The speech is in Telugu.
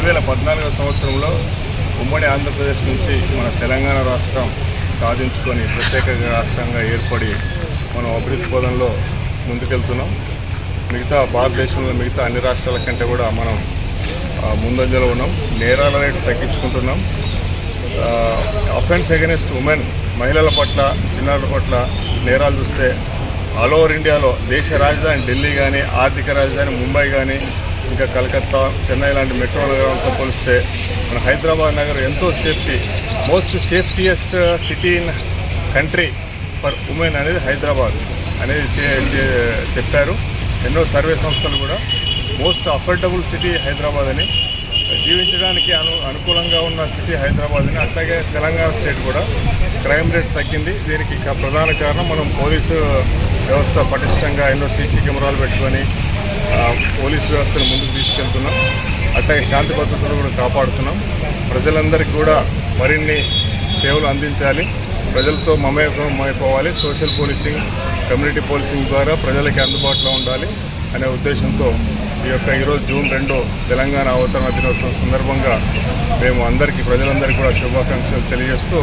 రెండు వేల పద్నాలుగో సంవత్సరంలో ఉమ్మడి ఆంధ్రప్రదేశ్ నుంచి మన తెలంగాణ రాష్ట్రం సాధించుకొని ప్రత్యేక రాష్ట్రంగా ఏర్పడి మనం అభివృద్ధి పదంలో ముందుకెళ్తున్నాం. మిగతా భారతదేశంలో మిగతా అన్ని రాష్ట్రాల కంటే కూడా మనం ముందంజలో ఉన్నాం. నేరాల రేటు తగ్గించుకుంటున్నాం. అఫెన్స్ అగెనిస్ట్ ఉమెన్ మహిళల పట్ల చిన్నారుల పట్ల నేరాలు చూస్తే ఆల్ ఓవర్ ఇండియాలో దేశ రాజధాని ఢిల్లీ కానీ ఆర్థిక రాజధాని ముంబై కానీ ఇంకా కలకత్తా చెన్నై లాంటి మెట్రో నగరాలతో పోలిస్తే మన హైదరాబాద్ నగరం ఎంతో safety most safetiest city in country for women అనేది హైదరాబాద్ అనేది చెప్పారు. ఎన్నో సర్వే సంస్థలు కూడా మోస్ట్ అఫోర్డబుల్ సిటీ హైదరాబాద్ అని జీవించడానికి అను అనుకూలంగా ఉన్న సిటీ హైదరాబాద్ అని అట్లాగే తెలంగాణ స్టేట్ కూడా క్రైమ్ రేట్ తగ్గింది. దీనికి ప్రధాన కారణం మనం పోలీసు వ్యవస్థ పటిష్టంగా ఎన్నో సీసీ కెమెరాలు పెట్టుకొని పోలీస్ వ్యవస్థను ముందుకు తీసుకెళ్తున్నాం. అట్లాగే శాంతి భద్రతలు కూడా కాపాడుతున్నాం. ప్రజలందరికీ కూడా మరిన్ని సేవలు అందించాలి. ప్రజలతో మమేకమైపోవాలి. సోషల్ పోలీసింగ్ కమ్యూనిటీ పోలీసింగ్ ద్వారా ప్రజలకి అందుబాటులో ఉండాలి అనే ఉద్దేశంతో ఈ యొక్క ఈరోజు జూన్ రెండు తెలంగాణ అవతరణ దినోత్సవం సందర్భంగా మేము అందరికీ ప్రజలందరికీ కూడా శుభాకాంక్షలు తెలియజేస్తూ